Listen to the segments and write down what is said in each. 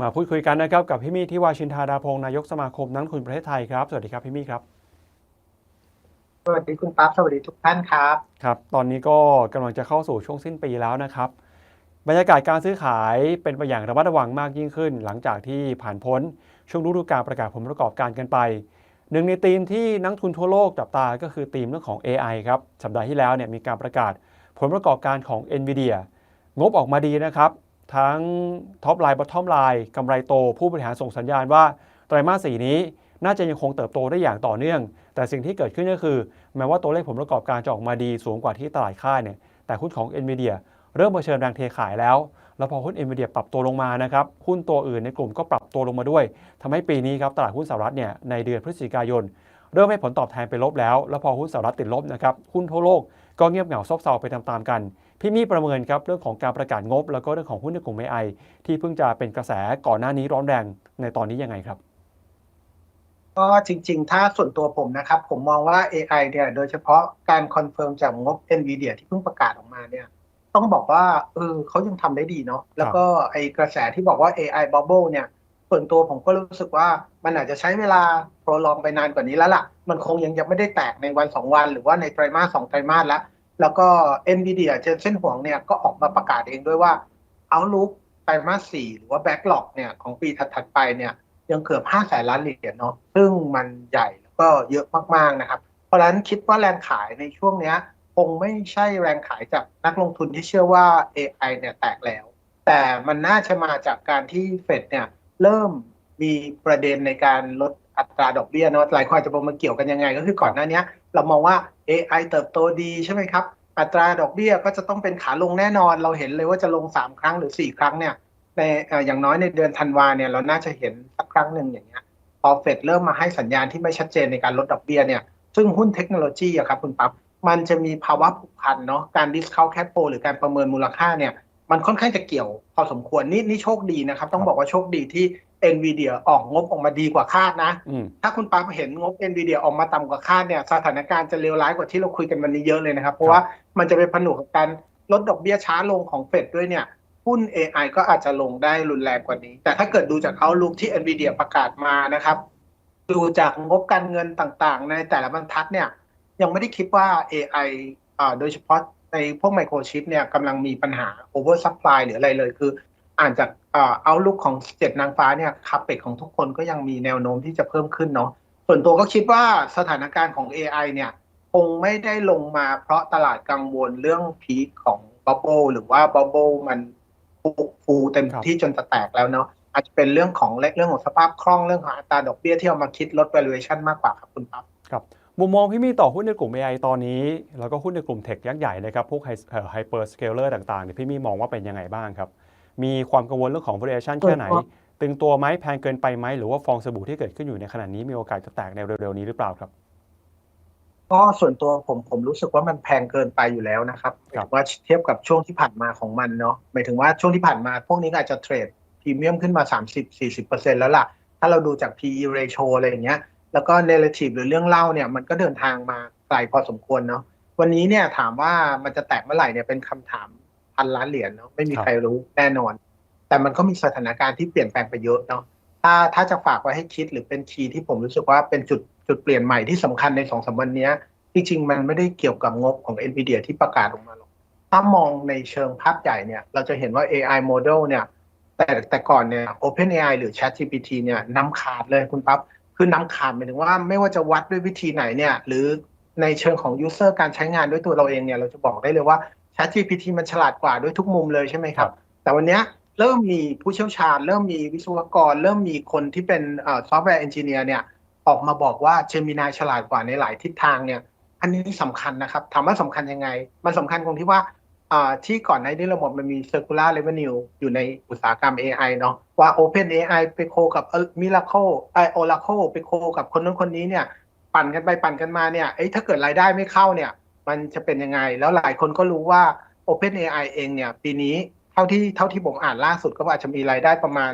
มาพูดคุยกันนะครับกับพี่มี่ที่วาชินทาดาพงศ์นายกสมาคมนักลงทุนประเทศไทยครับ สวัสดีครับพี่มี่ครับ สวัสดีคุณปั๊บสวัสดีทุกท่านครับ ครับ ตอนนี้ก็กำลังจะเข้าสู่ช่วงสิ้นปีแล้วนะครับ บรรยากาศการซื้อขายเป็นไปอย่างระมัดระวังมากยิ่งขึ้น หลังจากที่ผ่านพ้นช่วงฤดูกาลประกาศผลประกอบการกันไป หนึ่งในธีมที่นักทุนทั่วโลกจับตาก็คือธีมเรื่องของ AI ครับสัปดาห์ที่แล้วเนี่ยมีการประกาศผลประกอบการของ NVIDIA งบออกมาดีนะครับ ทั้งท็อปไลน์บอททอมไลน์กำไรโต ผู้บริหารส่งสัญญาณว่าไตรมาสสี่นี้น่าจะยังคงเติบโตได้อย่างต่อเนื่อง แต่สิ่งที่เกิดขึ้นก็คือ แม้ว่าตัวเลขผลประกอบการจะออกมาดีสูงกว่าที่ตลาดคาดเนี่ยแต่หุ้นของ NVIDIA เริ่มเผชิญแรงเทขายแล้ว แล้วพอหุ้น NVIDIA ปรับตัวลงมานะครับหุ้นตัวอื่นในกลุ่มก็ปรับตัวลงมาด้วยทำให้ปีนี้ครับตลาดหุ้นสหรัฐเนี่ยในเดือนพฤศจิกายน เริ่มให้ผลตอบแทนไปลบแล้ว แล้วพอหุ้นสหรัฐติดลบนะครับหุ้นทั่วโลกก็เงียบเหงาซบเซาไปตามๆกัน พี่มี่ประเมินครับเรื่องของการประกาศงบ แล้วก็เรื่องของหุ้นในกลุ่ม AI ที่เพิ่งจะเป็นกระแสก่อนหน้านี้ร้อนแรงในตอนนี้ยังไงครับก็จริงๆ ถ้าส่วนตัวผมนะครับ ผมมองว่า AI เนี่ยโดยเฉพาะการคอนเฟิร์มจากงบ NVIDIA ที่เพิ่งประกาศออกมาเนี่ย ต้องบอกว่าเออเขายังทำได้ดีเนาะแล้วก็ไอกระแสที่บอกว่า AI bubble เนี่ย ส่วนตัวผมก็รู้สึกว่ามันอาจจะใช้เวลาโปรลองไปนานกว่านี้แล้วล่ะ มันคงยังยังไม่ได้แตกในวันสองวัน หรือว่าในไตรมาสสองไตรมาสแล้ว แล้วก็ NVIDIA เจนเส้นห่วงเนี่ยก็ออกมาประกาศเองด้วยว่า Outlook ไตรมาสสี่หรือว่า Backlog เนี่ยของปีถัดๆไปเนี่ยยังเกือบ5แสนล้านเหรียญเนาะซึ่งมันใหญ่แล้วก็เยอะมากๆนะครับ เพราะฉะนั้นคิดว่าแรงขายในช่วงเนี้ยคงไม่ใช่แรงขายจากนักลงทุนที่เชื่อว่า AI เนี่ยแตกแล้ว แต่มันน่าจะมาจากการที่เฟดเนี่ยเริ่มมีประเด็นในการลด อัตราดอกเบี้ยเนาะหลายคนอาจจะบอกมันเกี่ยวกันยังไง ก็คือก่อนหน้านี้เรามองว่า AI เติบโตดีใช่ไหมครับ อัตราดอกเบี้ยก็จะต้องเป็นขาลงแน่นอน เราเห็นเลยว่าจะลง 3 ครั้งหรือ 4 ครั้งเนี่ยในอย่างน้อยในเดือนธันวาเนี่ยเราน่าจะเห็นสักครั้งหนึ่งอย่างเงี้ยพอเฟดเริ่มมาให้สัญญาณที่ไม่ชัดเจนในการลดดอกเบี้ยเนี่ยซึ่งหุ้นเทคโนโลยีอะครับคุณปั๊บมันจะมีภาวะผูกพันเนาะการดิสคาวแคปโปหรือการประเมินมูลค่าเนี่ย มันค่อนข้างจะเกี่ยวพอสมควรนี่นี่โชคดีนะครับ ต้องบอกว่าโชคดีที่ NVIDIA ออกงบออกมาดีกว่าคาดนะอืมถ้าคุณปั๊บเห็นงบ NVIDIA ออกมาต่ำกว่าคาดเนี่ยสถานการณ์จะเลวร้ายกว่าที่เราคุยกันวันนี้เยอะเลยนะครับ เพราะว่ามันจะเป็นผนวกกับการลดดอกเบี้ยช้าลงของเฟดด้วยเนี่ยหุ้น AI ก็อาจจะลงได้รุนแรงกว่านี้ แต่ถ้าเกิดดูจากเอาลุกที่ NVIDIA ประกาศมานะครับ ดูจากงบการเงินต่างๆ ในแต่ละบรรทัดเนี่ยยังไม่ได้คิดว่า AI อ่าโดยเฉพาะ ในพวกไมโครชิปเนี่ยกำลังมีปัญหา over supply หรืออะไรเลยคือ อ่านจากเอาลุกของเจ็ดนางฟ้าเนี่ยคับเป็กของทุกคนก็ยังมีแนวโน้มที่จะเพิ่มขึ้นเนาะส่วนตัวก็คิดว่าสถานการณ์ของ AI เนี่ยคงไม่ได้ลงมาเพราะตลาดกังวลเรื่องพีคของบับเบิลหรือว่าบับเบิลมันฟูฟูเต็มที่จนจะแตกแล้วเนาะอาจจะเป็นเรื่องของเรื่องของสภาพคล่องเรื่องของอัตราดอกเบี้ยที่เอามาคิดลด valuation มากกว่าครับคุณปั๊บครับ มุมมองพี่มี่ต่อหุ้นในกลุ่ม AI ตอนนี้ แล้วก็หุ้นในกลุ่มเทคยักษ์ใหญ่นะครับ พวกไฮเปอร์สเกลเลอร์ต่างๆเนี่ยพี่มี่มองว่าเป็นยังไงบ้างครับ มีความกังวลเรื่องของ valuation แค่ไหน ตึงตัวไหมแพงเกินไปไหม หรือว่าฟองสบู่ที่เกิดขึ้นอยู่ในขณะนี้มีโอกาสจะแตกในเร็วๆนี้หรือเปล่าครับก็ส่วนตัวผมผมรู้สึกว่ามันแพงเกินไปอยู่แล้วนะครับหมายถึงว่าเทียบกับช่วงที่ผ่านมาของมันเนาะหมายถึงว่าช่วงที่ผ่านมา พวกนี้ก็อาจจะเทรดพรีเมียมขึ้นมา 30-40%แล้วล่ะ ถ้าเราดูจาก PE ratio อะไรอย่างเงี้ย แล้วก็ narrative หรือเรื่องเล่าเนี่ยมันก็เดินทางมาไกลพอสมควรเนาะวันนี้เนี่ยถามว่ามันจะแตกเมื่อไหร่เนี่ยเป็นคำถามพันล้านเหรียญเนาะไม่มีใครรู้แน่นอน แต่มันก็มีสถานการณ์ที่เปลี่ยนแปลงไปเยอะเนาะถ้าถ้าจะฝากไว้ให้คิดหรือเป็นคีย์ที่ผมรู้สึกว่าเป็นจุดจุดเปลี่ยนใหม่ที่สำคัญในสองสามวันนี้ยจริงๆมันไม่ได้เกี่ยวกับงบของ NVIDIA ที่ประกาศออกมาหรอกถ้ามองในเชิงภาพใหญ่เนี่ย เราจะเห็นว่า AI model เนี่ย แต่แต่ก่อนเนี่ย OpenAI หรือ ChatGPT เนี่ยนำขาดเลยคุณปั๊บ คือนำขาดหมายถึงว่าไม่ว่าจะวัดด้วยวิธีไหนเนี่ยหรือในเชิงของ user การใช้งานด้วยตัวเราเองเนี่ยเราจะบอกได้เลยว่า ChatGPT มันฉลาดกว่าด้วยทุกมุมเลยใช่ไหมครับ แต่วันเนี้ยเริ่มมีผู้เชี่ยวชาญ เริ่มมีวิศวกร เริ่มมีคนที่เป็นซอฟต์แวร์เอนจิเนียร์เนี่ยออกมาบอกว่า Gemini ฉลาดกว่าในหลายทิศทางเนี่ย อันนี้สำคัญนะครับถามว่าสำคัญยังไง มันสำคัญตรงที่ว่า ที่ก่อนในนี้เระบบมันมี circular revenue อยู่ในอุตสาหกรรม AI เนาะว่า Open AI ไปโคกับ Miracle ไอ Oracle ไปโคกับคนนั้นคนนี้เนี่ย ปั่นกันไปปั่นกันมาเนี่ยเอ้ยถ้าเกิดรายได้ไม่เข้าเนี่ย มันจะเป็นยังไง แล้วหลายคนก็รู้ว่า Open AI เองเนี่ย ปีนี้เท่าที่เท่าที่ผมอ่านล่าสุดก็อาจจะมีรายได้ประมาณ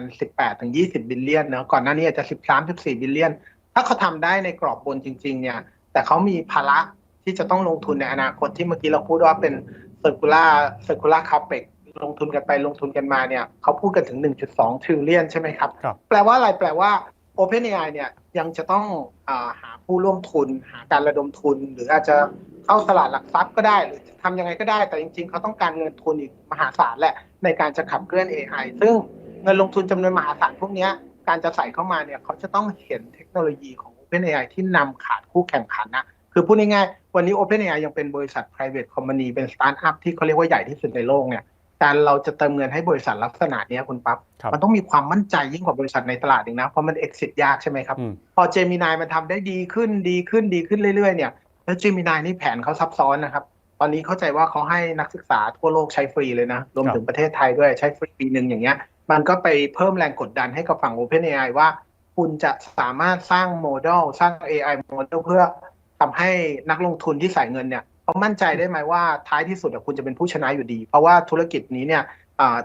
18-20 บิลเลียนเนาะก่อนหน้านี้อาจจะ 13-14 บิลเลียน ถ้าเขาทำได้ในกรอบบนจริง ๆ เนี่ย แต่เขามีภาระที่จะต้องลงทุนในอนาคตที่เมื่อกี้เราพูดว่าเป็น circular circular capex ลงทุนกันไปลงทุนกันมาเนี่ยเขาพูดกันถึง 1.2 trillion ใช่ไหมครับครับ แปลว่าอะไรแปลว่า OpenAI เนี่ยยังจะต้องอาหาผู้ร่วมทุน หาการระดมทุน หรืออาจจะเข้าตลาดหลักทรัพย์ก็ได้ หรือจะทำยังไงก็ได้ แต่จริง ๆ เขาต้องการเงินทุนอีกมหาศาลแหละ ในการจะขับเคลื่อน AI ซึ่งเงินลงทุนจำนวนมหาศาลพวกเนี้ยการจะใส่เข้ามาเนี่ยเขาจะต้องเห็นเทคโนโลยีของ OpenAI ที่นำขาดคู่แข่งขันนะคือพูดง่ายๆ วันนี้ OpenAI ยังเป็นบริษัท private company เป็นสตาร์ทอัพที่เขาเรียกว่าใหญ่ที่สุดในโลกเนี่ยการเราจะเติมเงินให้บริษัทลักษณะเนี้ยคุณปั๊บครับมันต้องมีความมั่นใจยิ่งกว่าบริษัทในตลาดอีกนะ เพราะมัน exit ยากใช่ไหมครับอืมพอเจมินายมันทำได้ดีขึ้นดีขึ้นดีขึ้นเรื่อยๆเนี่ยแล้วเจมินายนี่แผนเขาซับซ้อนนะครับ ตอนนี้เข้าใจว่าเขาให้นักศึกษาทั่วโลกใช้ฟรีเลยนะ รวมถึงประเทศไทยด้วยใช้ฟรีปีหนึ่งอย่างเงี้ย มันก็ไปเพิ่มแรงกดดันให้กับฝั่ง OpenAI ว่า คุณจะสามารถสร้างโมเดลสร้าง AI โมเดลเพื่อ ทำให้นักลงทุนที่ใส่เงินเนี่ยเขามั่นใจได้ไหมว่าท้ายที่สุดคุณจะเป็นผู้ชนะอยู่ดี เพราะว่าธุรกิจนี้เนี่ย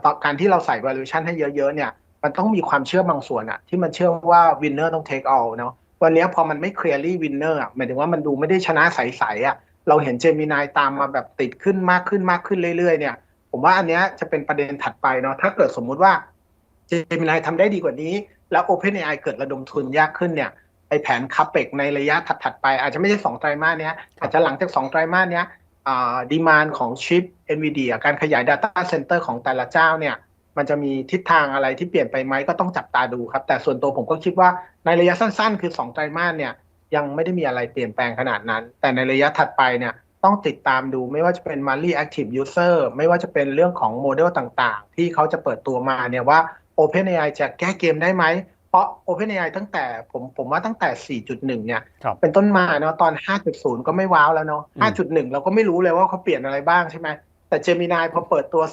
ต่อการที่เราใส่ valuation ให้เยอะๆเนี่ยมันต้องมีความเชื่อบางส่วนอะที่มันเชื่อว่า winner ต้อง take all เนาะวันนี้พอมันไม่ clearly winner อะหมายถึงว่ามันดูไม่ได้ชนะใสๆอะเราเห็นเจมินายตามมาแบบติดขึ้นมากขึ้นมากขึ้นเรื่อยๆเนี่ยผมว่าอันเนี้ยจะเป็นประเด็นถัดไปเนาะถ้าเกิดสมมุติว่าเจมินายทำได้ดีกว่านี้ แล้ว OpenAI เกิดระดมทุนยากขึ้นเนี่ย แผนคัพเปกในระยะถัดๆไป อาจจะไม่ใช่สองไตรมาสเนี้ยอาจจะหลังจากสองไตรมาสเนี้ยอ่าดีมานของชิป NVIDIA การขยาย Data Center ของแต่ละเจ้าเนี่ยมันจะมีทิศทางอะไรที่เปลี่ยนไปไหมก็ต้องจับตาดูครับ แต่ส่วนตัวผมก็คิดว่าในระยะสั้นๆ คือ 2 ไตรมาสเนี่ยยังไม่ได้มีอะไรเปลี่ยนแปลงขนาดนั้น แต่ในระยะถัดไปเนี่ยต้องติดตามดูไม่ว่าจะเป็น monthly active user ไม่ว่าจะเป็นเรื่องของโมเดลต่างๆ ที่เขาจะเปิดตัวมาเนี่ยว่า OpenAI จะแก้เกมได้ไหมเพ ราะ OpenAI ตั้งแต่ผมผมว่าตั้งแต่ 4.1 เนี่ยครับเป็นต้นมาเนาะตอน 5.0 ก็ไม่ว้าวแล้วเนาะอืม5.1 เราก็ไม่รู้เลยว่าเขาเปลี่ยนอะไรบ้างใช่ไหมแต่เจมินายพอเปิดตัว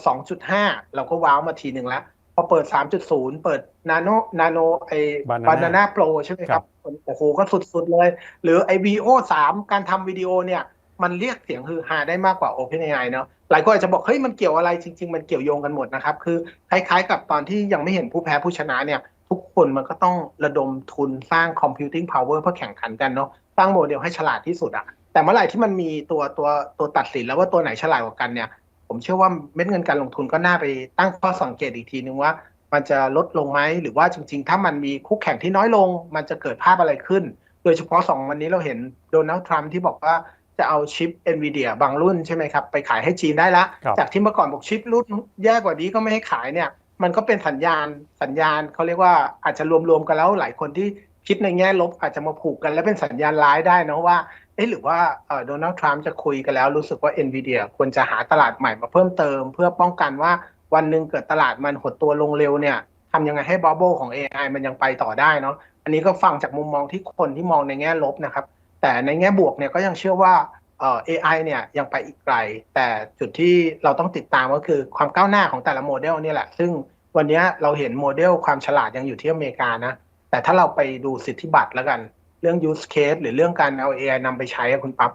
2.5 เราก็ว้าวมาทีหนึ่งแล้วพอเปิด 3.0 เปิดนาโนนาโนไอ้ Banana บานาน่าโปรใช่ไหมคครัรับบโอ้โหก็สุดๆเลย หรือไอ้ VO 3การทำวิดีโอเนี่ย มันเรียกเสียงฮือฮาได้มากกว่า OpenAI เนาะหลายคนอาจจะบอก เฮ้ย มันเกี่ยวอะไรจริง ๆ มันเกี่ยวโยงกันหมดนะครับ คือคล้ายๆกับตอนที่ยังไม่เห็นผู้แพ้ผู้ชนะเนี่ย ทุกคนมันก็ต้องระดมทุนสร้าง computing power เพื่อแข่งขันกันเนาะสร้างโมเดลให้ฉลาดที่สุดอะแต่เมื่อไหร่ที่มันมีตัวตัวตัวตัดสินแล้วว่าตัวไหนฉลาดกว่ากันเนี่ย ผมเชื่อว่าเม็ดเงินการลงทุนก็น่าไปตั้งข้อสังเกตอีกทีนึงว่า มันจะลดลงไหมหรือว่าจริง ๆ ถ้ามันมีคู่แข่งที่น้อยลง มันจะเกิดภาพอะไรขึ้น โดยเฉพาะสองวันนี้เราเห็นโดนัลด์ทรัมป์ที่บอกว่าจะเอาชิป NVIDIA บางรุ่นใช่ไหมครับ ไปขายให้จีนได้ละครับจากที่เมื่อก่อนบอกชิปรุ่นแย่กว่านี้ก็ไม่ให้ขายเนี่ย มันก็เป็นสัญญาณสัญญาณเขาเรียกว่าอาจจะรวมๆกันแล้วหลายคนที่คิดในแง่ลบอาจจะมาผูกกัน แล้วเป็นสัญญาณร้ายได้นะว่าเอ๊ะหรือว่าโดนัลด์ทรัมป์จะคุยกันแล้วรู้สึกว่า NVIDIA ควรจะหาตลาดใหม่มาเพิ่มเติม เพื่อป้องกันว่าวันหนึ่งเกิดตลาดมันหดตัวลงเร็วเนี่ยทำยังไงให้บับเบิลของ AI มันยังไปต่อได้เนาะอันนี้ก็ฟังจากมุมมองที่คนที่มองในแง่ลบนะครับ แต่ในแง่บวกเนี่ยก็ยังเชื่อว่าเอ่อ AI เนี่ยยังไปอีกไกล แต่จุดที่เราต้องติดตามก็คือความก้าวหน้าของแต่ละโมเดลนี่แหละ ซึ่ง วันนี้เราเห็นโมเดลความฉลาดยังอยู่ที่อเมริกานะ แต่ถ้าเราไปดูสิทธิบัตรแล้วกัน เรื่อง use case หรือเรื่องการเอา AI นำไปใช้อะคุณปั๊บ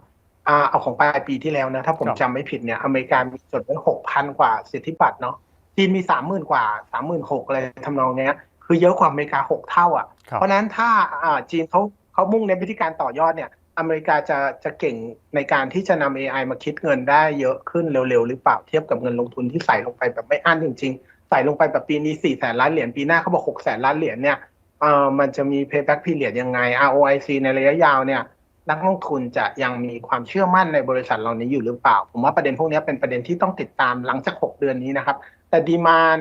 อ่าเอาของปลายปีที่แล้วนะ ถ้าผมครับจำไม่ผิดเนี่ยอเมริกามีจดไว้หกพันกว่าสิทธิบัตรเนาะจีนมีสามหมื่นกว่าสามหมื่นหกอะไรทำนองเนี้ย คือเยอะกว่าอเมริกาหกเท่าอะครับเพราะฉะนั้นถ้าอ่าจีนเขาเขามุ่งในนวิธีการต่อยอดเนี่ยอเมริกาจะจะเก่งในการที่จะนำ AI มาคิดเงินได้เยอะขึ้นเร็วๆ หรือเปล่าเทียบกับเงินลงทุนที่ใส่ลงไปแบบไม่อั้นจริงๆ ใส่ลงไปแบบปีนี้4แสนล้านเหรียญปีหน้าเขาบอก6แสนล้านเหรียญเนี่ยเอ่อมันจะมี payback period ยังไง ROIC ในระยะยาวเนี่ยนักลงทุนจะยังมีความเชื่อมั่นในบริษัทเหล่านี้อยู่หรือเปล่า ผมว่าประเด็นพวกนี้เป็นประเด็นที่ต้องติดตามหลังจาก 6 เดือนนี้นะครับ แต่ดีมาน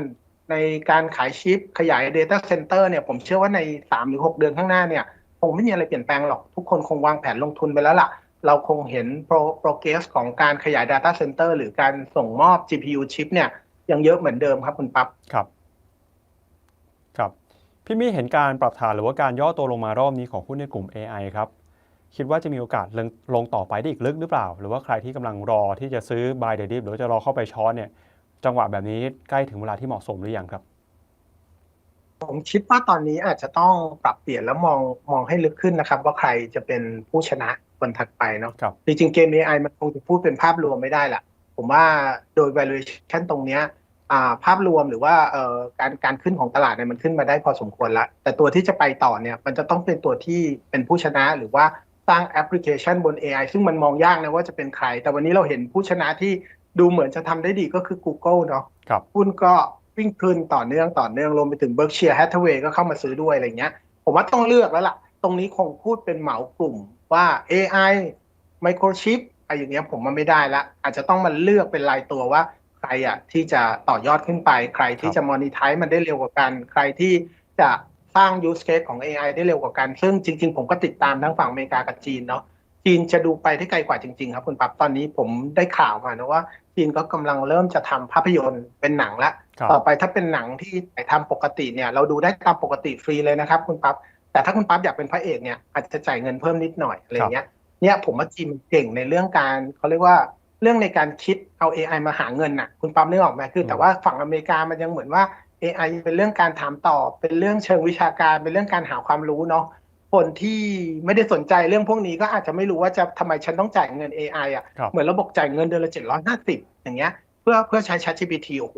ในการขายชิปขยาย Data Center เนี่ยผมเชื่อว่าใน 3 หรือ 6 เดือนข้างหน้าเนี่ยคงไม่มีอะไรเปลี่ยนแปลงหรอก ทุกคนคงวางแผนลงทุนไปแล้วล่ะ เราคงเห็น pro- progress ของการขยาย Data Center หรือการส่งมอบ GPU chip เนี่ย ยังเยอะเหมือนเดิมครับคุณปั๊บครับ ครับ พี่มี่เห็นการปรับฐานหรือว่าการย่อตัวลงมารอบนี้ของหุ้นในกลุ่ม AI ครับคิดว่าจะมีโอกาสลงลงต่อไปได้อีกลึกหรือเปล่า หรือว่าใครที่กำลังรอที่จะซื้อ buy the dip หรือว่าจะรอเข้าไปช้อนเนี่ย จังหวะแบบนี้ใกล้ถึงเวลาที่เหมาะสมหรือยังครับ ผมคิดว่าตอนนี้อาจจะต้องปรับเปลี่ยนแล้วมองมองให้ลึกขึ้นนะครับ ว่าใครจะเป็นผู้ชนะวันถัดไปเนาะครับจริงๆเกม AI มันคงจะพูดเป็นภาพรวมไม่ได้ละ ผมว่าโดย valuation ตรงเนี้ยอ่าภาพรวมหรือว่าเอ่อการการขึ้นของตลาดเนี่ยมันขึ้นมาได้พอสมควรละแต่ตัวที่จะไปต่อเนี่ยมันจะต้องเป็นตัวที่เป็นผู้ชนะหรือว่าสร้างแอปพลิเคชันบน AI ซึ่งมันมองยากนะว่าจะเป็นใคร แต่วันนี้เราเห็นผู้ชนะที่ดูเหมือนจะทำได้ดีก็คือ Google เนาะครับหุ้นก็วิ่งขึ้นต่อเนื่องต่อเนื่องรวมไปถึง Berkshire Hathaway ก็เข้ามาซื้อด้วยอะไรเงี้ย ผมว่าต้องเลือกแล้วล่ะ ตรงนี้คงพูดเป็นเหมากลุ่มว่า AI Microchip อะ ไรอย่างเงี้ยผมว่าไม่ได้ละ อาจจะต้องมาเลือกเป็นรายตัวว่าใครอะที่จะต่อยอดขึ้นไป ใครที่จะ monetize มันได้เร็วกว่ากัน ใครที่จะสร้าง use case ของ AI ได้เร็วกว่ากัน ซึ่งจริง ๆ ผมก็ติดตามทั้งฝั่งอเมริกากับจีนเนาะจีนจะดูไปได้ไกลกว่าจริง ๆ ครับคุณปั๊บตอนนี้ผมได้ข่าวมานะว่าจีนก็กำลังเริ่มจะทำภาพยนตร์เป็นหนังละครับต่อไปถ้าเป็นหนังที่ถ่ายทำปกติเนี่ย เราดูได้ตามปกติฟรีเลยนะครับคุณปั๊บแต่ถ้าคุณปั๊บอยากเป็นพระเอกเนี่ยอาจจะจ่ายเงินเพิ่มนิดหน่อยอะไรเงี้ย เนี่ยผมว่าจีนเก่งในเรื่องการเขาเรียกว่าเรื่องในการคิดเอา AI มาหาเงินน่ะ คุณปั๊บนึกออกไหมคือ แต่ว่าฝั่งอเมริกามันยังเหมือนว่า AI เป็นเรื่องการถามตอบ เป็นเรื่องเชิงวิชาการ เป็นเรื่องการหาความรู้เนาะคนที่ไม่ได้สนใจเรื่องพวกนี้ก็อาจจะไม่รู้ว่าจะทำไมฉันต้องจ่ายเงิน AI อะครับเหมือนเราบอกจ่ายเงินเดือนละเจ็ดร้อยห้าสิบอย่างเงี้ย เพื่อเพื่อใช้ ChatGPT โอ้โห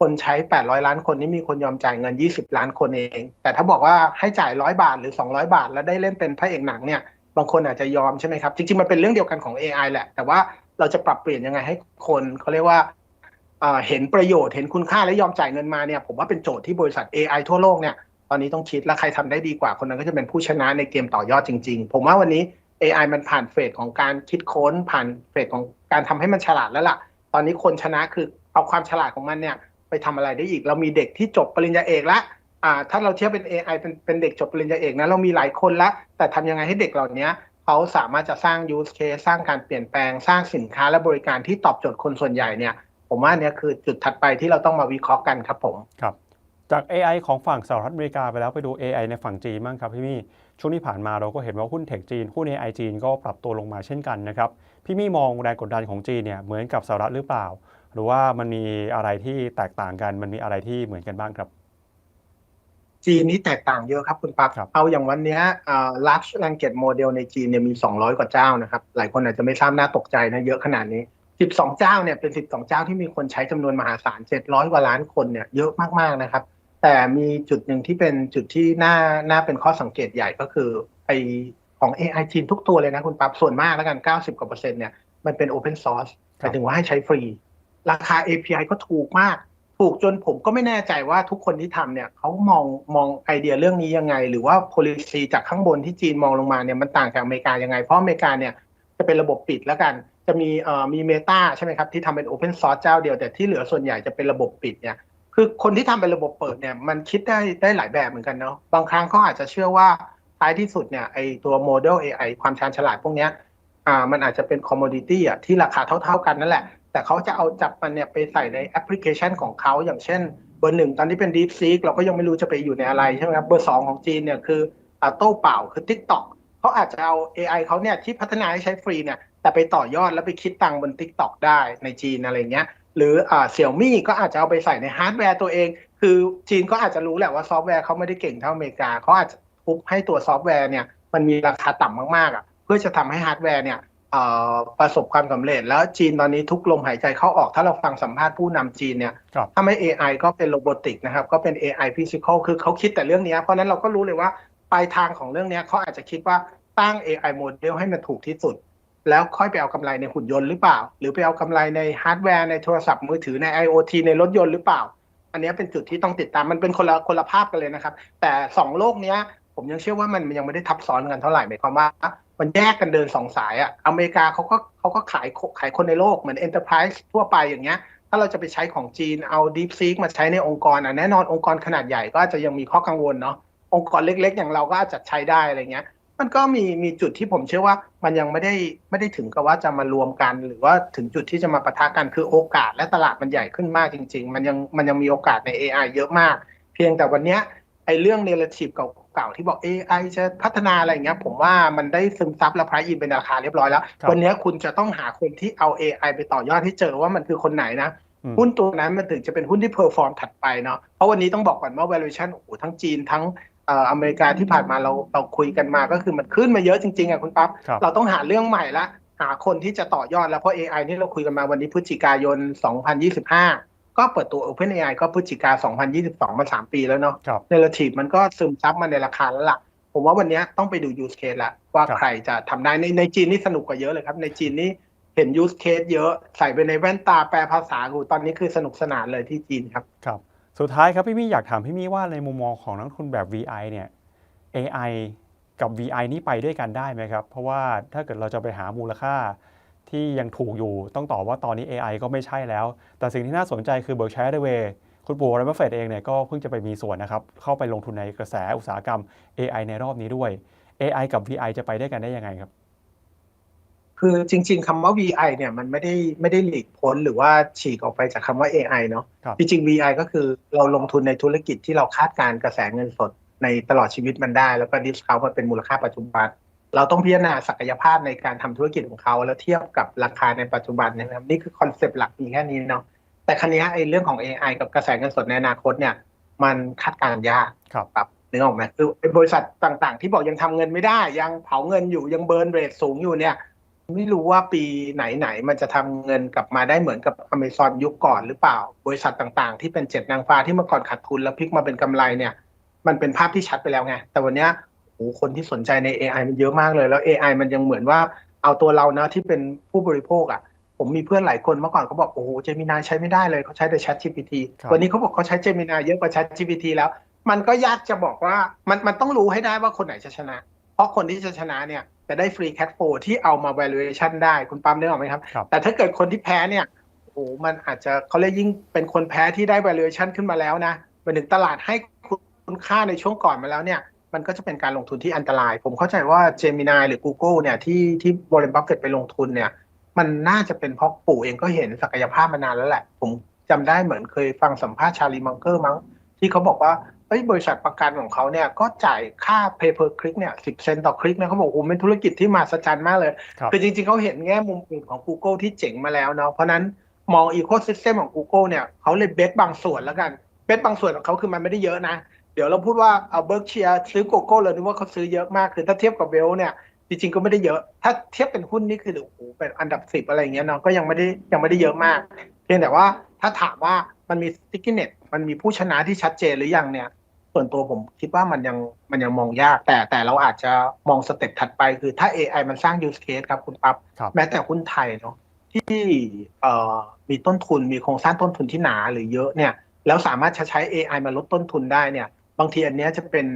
คนใช้ 800 ล้านคนนี่มีคนยอมจ่ายเงิน 20 ล้านคนเอง แต่ถ้าบอกว่าให้จ่ายร้อยบาทหรือ 200 บาท แล้วได้เล่นเป็นพระเอกหนังเนี่ย บางคนอาจจะยอมใช่ไหมครับ จริงๆ มันเป็นเรื่องเดียวกันของ AI แหละ แต่ว่าเราจะปรับเปลี่ยนยังไงให้คนเขาเรียกว่าเห็นประโยชน์เห็นคุณค่าและยอมจ่ายเงินมาเนี่ยผมว่าเป็นโจทย์ที่บริษัท AI ทั่วโลกเนี่ยตอนนี้ต้องคิดและใครทำได้ดีกว่าคนนั้นก็จะเป็นผู้ชนะในเกมต่อยอดจริง ๆ ผมว่าวันนี้ AI มันผ่านเฟสของการคิดค้น ผ่านเฟสของการทำให้มันฉลาดแล้วล่ะ ตอนนี้คนชนะคือเอาความฉลาดของมันเนี่ยไปทำอะไรได้อีก เรามีเด็กที่จบปริญญาเอกแล้ว อ่าถ้าเราเทียบเป็น AI เป็นเป็นเด็กจบปริญญาเอกนะเรามีหลายคนละ แต่ทำยังไงให้เด็กเหล่านี้เขาสามารถจะสร้าง use case สร้างการเปลี่ยนแปลงสร้างสินค้าและบริการที่ตอบโจทย์คนส่วนใหญ่เนี่ย ผมว่าเนี่ยคือจุดถัดไปที่เราต้องมาวิเคราะห์กันครับผมครับจาก AI ของฝั่งสหรัฐอเมริกาไปแล้วไปดู AI ในฝั่งจีนบ้างครับพี่มี่ช่วงที่ผ่านมาเราก็เห็นว่าหุ้นเทคจีนหุ้น AI จีนก็ปรับตัวลงมาเช่นกันนะครับพี่มี่มองแรงกดดันของจีนเนี่ยเหมือนกับสหรัฐหรือเปล่า หรือว่ามันมีอะไรที่แตกต่างกันมันมีอะไรที่เหมือนกันบ้างครับ จีนนี่แตกต่างเยอะครับคุณปั๊บครับ เอาอย่างวันเนี้ยอ่า large language model ในจีนเนี่ยมี 200 กว่าเจ้านะครับ หลายคนอาจจะไม่ทราบน่าตกใจนะเยอะขนาดนี้ 12 เจ้าเนี่ยเป็น 12 เจ้าที่มีคนใช้จำนวนมหาศาล 700 กว่าล้านคนเนี่ยเยอะมากๆนะครับ แต่มีจุดหนึ่งที่เป็นจุดที่น่าน่าเป็นข้อสังเกตใหญ่ก็คือไอของ AI จีนทุกตัวเลยนะคุณปั๊บส่วนมากแล้วกัน 90กว่าเปอร์เซ็นต์เนี่ยมันเป็น open source หมายถึงว่าให้ใช้ฟรี ราคา API ก็ถูกมาก ถูกจนผมก็ไม่แน่ใจว่าทุกคนที่ทำเนี่ยเขามองมองไอเดียเรื่องนี้ยังไง หรือว่า policy จากข้างบนที่จีนมองลงมาเนี่ยมันต่างจากอเมริกายังไง เพราะอเมริกาเนี่ยจะเป็นระบบปิดแล้วกัน จะมีเอ่อมีเมตาใช่ไหมครับ ที่ทำเป็น open source เจ้าเดียวแต่ที่เหลือส่วนใหญ่จะเป็นระบบปิดเนี่ยคือคนที่ทำเป็นระบบเปิดเนี่ยมันคิดได้ได้หลายแบบเหมือนกันเนาะบางครั้งเขาอาจจะเชื่อว่าท้ายที่สุดเนี่ยไอตัวโมเดล AI ความชาญฉลาดพวกเนี้ยอ่ามันอาจจะเป็นคอมม o ดิตี้อะที่ราคาเท่า ๆกันนั่นแหละ แต่เขาจะเอาจับมันเนี่ยไปใส่ในแอปพลิเคชันของเขาอย่างเช่น เบอร์หนึ่งตอนนี้เป็น DeepSeek เราก็ยังไม่รู้จะไปอยู่ในอะไรใช่ไหมครับเบอร์สองของจีนเนี่ยคืออ่าโต้เป่าคือ TikTok เขาอาจจะเอา AI เขาเนี่ยที่พัฒนาให้ใช้ฟรีเนี่ยแต่ไปต่อยอดแล้วไปคิดตังบน TikTok ได้ในจีนอะไรเงี้ยหรืออ่าเสี่ยวมี่ก็อาจจะเอาไปใส่ในฮาร์ดแวร์ตัวเอง คือจีนก็อาจจะรู้แหละว่าซอฟต์แวร์เขาไม่ได้เก่งเท่าอเมริกาเขาอาจจะทุบให้ตัวซอฟต์แวร์เนี่ยมันมีราคาต่ำมากๆอะเพื่อจะทำให้ฮาร์ดแวร์เนี่ย ประสบความสำเร็จ แล้วจีนตอนนี้ทุกลมหายใจเข้าออก ถ้าเราฟังสัมภาษณ์ผู้นำจีนเนี่ยครับถ้าไม่ AI ก็เป็นโรบอติกนะครับ ก็เป็น AI physical คือเขาคิดแต่เรื่องเนี้ยเพราะฉะนั้นเราก็รู้เลยว่าปลายทางของเรื่องเนี้ยเขาอาจจะคิดว่าตั้ง AI โมเดลให้มันถูกที่สุด แล้วค่อยไปเอากำไรในหุ่นยนต์หรือเปล่า หรือไปเอากำไรในฮาร์ดแวร์ในโทรศัพท์มือถือใน IoT ในรถยนต์หรือเปล่า อันเนี้ยเป็นจุดที่ต้องติดตามมันเป็นคนละคนละภาพกันเลยนะครับ แต่สองโลกเนี้ยผมยังเชื่อว่ามันยังไม่ได้ทับซ้อนกันเท่าไหร่หมายความว่า มันแยกกันเดินสองสายอะอเมริกาเขาก็เขาก็ขายขายคนในโลกเหมือน Enterprise ทั่วไปอย่างเงี้ย ถ้าเราจะไปใช้ของจีนเอา DeepSeek มาใช้ในองค์กรอะแน่นอนองค์กรขนาดใหญ่ก็อาจจะยังมีข้อกังวลเนาะองค์กรเล็ก ๆ อย่างเราก็อาจจะใช้ได้อะไรเงี้ย มันก็มีมีจุดที่ผมเชื่อว่ามันยังไม่ได้ไม่ได้ถึงกับว่าจะมารวมกัน หรือว่าถึงจุดที่จะมาปะทะกันคือโอกาสและตลาดมันใหญ่ขึ้นมากจริง ๆ มันยังมันยังมีโอกาสใน AI เยอะมาก เพียงแต่วันเนี้ยไอ้เรื่องเน r ทีฟเก่าๆที่บอก AI จะพัฒนาอะไรอย่างเงี้ย ผมว่ามันได้ซึมซับและพรายอินเป็นราคาเรียบร้อยแล้วครับวันเนี้ยคุณจะต้องหาคนที่เอา AI ไปต่อยอดให้เจอว่ามันคือคนไหนนะอืมหุ้นตัวนั้นมันถึงจะเป็นหุ้นที่เพอร์ฟอร์มถัดไปเนาะเพราะวันนี้ต้องบอกก่อนว่า valuation โอ้โหทั้งจีนทั้งเอ่ออเมริกาที่ผ่านมาเราเราคุยกันมาก็คือมันขึ้นมาเยอะจริงๆอะคุณปั๊บครับเราต้องหาเรื่องใหม่ละหาคนที่จะต่อยอดแล้วเพราะ AI นี่เราคุยกันมาวันนี้พฤศจิกายน 2025 ก็เปิดตัว OpenAI ก็พฤศจิกา 2022 มา 3 ปีแล้วเนาะครับเนรทีฟมันก็ซึมซับมาในราคาแล้วล่ะ ผมว่าวันนี้ต้องไปดู use case ละว่าครับใครจะทำได้ในในจีนนี่สนุกกว่าเยอะเลยครับ ในจีนนี่เห็นยูสเคสเยอะใส่ไปในแว่นตาแปลภาษากูตอนนี้คือสนุกสนานเลยที่จีนครับครับ สุดท้ายครับพี่มี่อยากถามพี่มี่ว่าในมุมมองของนักลงทุนแบบ VI เนี่ย AI กับ VI นี่ไปด้วยกันได้ไหมครับ เพราะว่าถ้าเกิดเราจะไปหามูลค่า ที่ยังถูกอยู่ต้องตอบว่าตอนนี้ AI ก็ไม่ใช่แล้ว แต่สิ่งที่น่าสนใจคือ Berkshire Hathaway คุณปู่วอร์เรนบัฟเฟตเองเนี่ยก็เพิ่งจะไปมีส่วนนะครับเข้าไปลงทุนในกระแสอุตสาหกรรม AI ในรอบนี้ด้วย AI กับ VI จะไปด้วยกันได้ยังไงครับ คือจริง ๆคำว่า VI เนี่ยมันไม่ได้ไม่ได้หลีกพ้นหรือว่าฉีกออกไปจากคำว่า AI เนาะครับจริงๆ VI ก็คือเราลงทุนในธุรกิจที่เราคาดการณ์กระแสเงินสดในตลอดชีวิตมันได้ แล้วก็ดิสคาวมาเป็นมูลค่าปัจจุบัน เราต้องพิจารณาศักยภาพในการทำธุรกิจของเขาแล้วเทียบกับราคาในปัจจุบันนะครับนี่คือคอนเซปต์หลักมีแค่นี้เนาะแต่ครั้นี้ไอ้เรื่องของ AI กับกระแสเงินสดในอนาคตเนี่ย มันคาดการณ์ยากครับครับนึกออกไหมคือไอ้บริษัทต่างๆ ที่บอกยังทำเงินไม่ได้ ยังเผาเงินอยู่ยังเบิร์นเรทสูงอยู่เนี่ย ไม่รู้ว่าปีไหนๆมันจะทำเงินกลับมาได้เหมือนกับอเมซอนยุคก่อนหรือเปล่า บริษัทต่างๆ ที่เป็นเจ็ดนางฟ้าที่เมื่อก่อนขาดทุนแล้วพลิกมาเป็นกำไรเนี่ย มันเป็นภาพที่ชัดไปแล้วไงแต่วันเนี้ยโอ้โห คนที่สนใจใน AI มันเยอะมากเลย แล้ว AI มันยังเหมือนว่าเอาตัวเรานะที่เป็นผู้บริโภคอะ ผมมีเพื่อนหลายคนเมื่อก่อนเขาบอกโอ้โหเจมินาใช้ไม่ได้เลยเขาใช้แต่ Chat GPT ครับวันนี้เขาบอกเขาใช้เจมินาเยอะกว่า Chat GPT แล้ว มันก็ยากจะบอกว่ามันมันต้องรู้ให้ได้ว่าคนไหนจะชนะ เพราะคนที่จะชนะเนี่ยจะได้ฟรีแค t โฟที่เอามา valuation ได้คุณปั๊มได้หรอกไหมครับครับแต่ถ้าเกิดคนที่แพ้เนี่ยโอ้โหมันอาจจะเขาเรียกยิ่งเป็นคนแพ้ที่ได้ valuation ขึ้นมาแล้วนะไปถึงตลาดให้คุณค่าในช่วงก่อนมาแล้วเนี่ย มันก็จะเป็นการลงทุนที่อันตราย ผมเข้าใจว่า Gemini หรือ Google เนี่ยที่ที่บริ n บัฟเก็ตไปลงทุนเนี่ย มันน่าจะเป็นเพราะปู่เองก็เห็นศักยภาพมานานแล้วแหละ ผมจำได้เหมือนเคยฟังสัมภาษณ์ชาลีมังเกอร์มั้ง ที่เขาบอกว่าเอ้ยบริษัทประกันของเขาเนี่ยก็จ่ายค่า pay per click เนี่ยสิบเซนต่อคลิกนะเขาบอกโอ้โหเป็นธุรกิจที่มหัศจรรย์มากเลยครับคือจริงๆเขาเห็นแง่มุมอื่นของ Google ที่เจ๋งมาแล้วเนาะเพราะนั้นมอง ecosystem ของ Google เนี่ยเขาเลยเบสบางส่วนแล้วกันเบสบางส่วนของเขาคือมันไม่ได้เยอะนะ เดี๋ยวเราพูดว่าเอาเบิร์กเชียซื้อ Google เลยนึกว่าเขาซื้อเยอะมากคือถ้าเทียบกับเวลเนี่ยจริงๆก็ไม่ได้เยอะ ถ้าเทียบเป็นหุ้นนี่คือโอ้โหเป็นอันดับสิบอะไรอย่างเงี้ยเนาะก็ยังไม่ได้ยังไม่ได้เยอะมาก เพียงแต่ว่าถ้าถามว่ามันมี stickiness มันมีผู้ชนะที่ชัดเจนหรือยังเนี่ย ส่วนตัวผมคิดว่ามันยังมันยังมองยาก แต่แต่เราอาจจะมองสเต็ปถัดไปคือถ้า AI มันสร้าง use case ครับคุณปั๊บครับแม้แต่หุ้นไทยเนาะที่เอ่อมีต้นทุนมีโครงสร้างต้นทุนที่หนาหรือเยอะเนี่ยแล้วสามารถจะใช้ AI มาลดต้นทุนได้เนี่ย บางทีอันนี้จะเป็น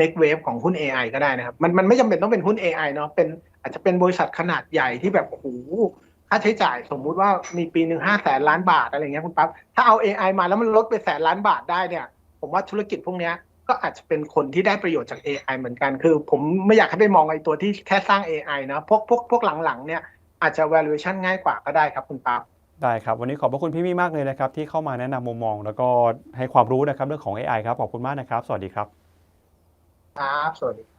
next wave ของหุ้น AI ก็ได้นะครับ มันมันไม่จำเป็นต้องเป็นหุ้น AI เนาะเป็นอาจจะเป็นบริษัทขนาดใหญ่ที่แบบโอ้โหค่าใช้จ่ายสมมุติว่ามีปีหนึ่งห้าแสนล้านบาทอะไรเงี้ยคุณปั๊บถ้าเอา AI มาแล้วมันลดไปแสนล้านบาทได้เนี่ย ผมว่าธุรกิจพวกเนี้ยก็อาจจะเป็นคนที่ได้ประโยชน์จาก AI เหมือนกัน คือ ผมไม่อยากให้ไปมองไอ้ตัวที่แค่สร้าง AI นะ พวกพวกพวกหลังๆเนี่ยอาจจะ valuation ง่ายกว่าก็ได้ครับคุณปั๊บ ได้ครับ วันนี้ขอบพระคุณพี่มี่มากเลยนะครับ ที่เข้ามาแนะนำมุมมอง แล้วก็ให้ความรู้นะครับเรื่องของ AI ครับ ขอบคุณมากนะครับ สวัสดีครับ ครับ สวัสดี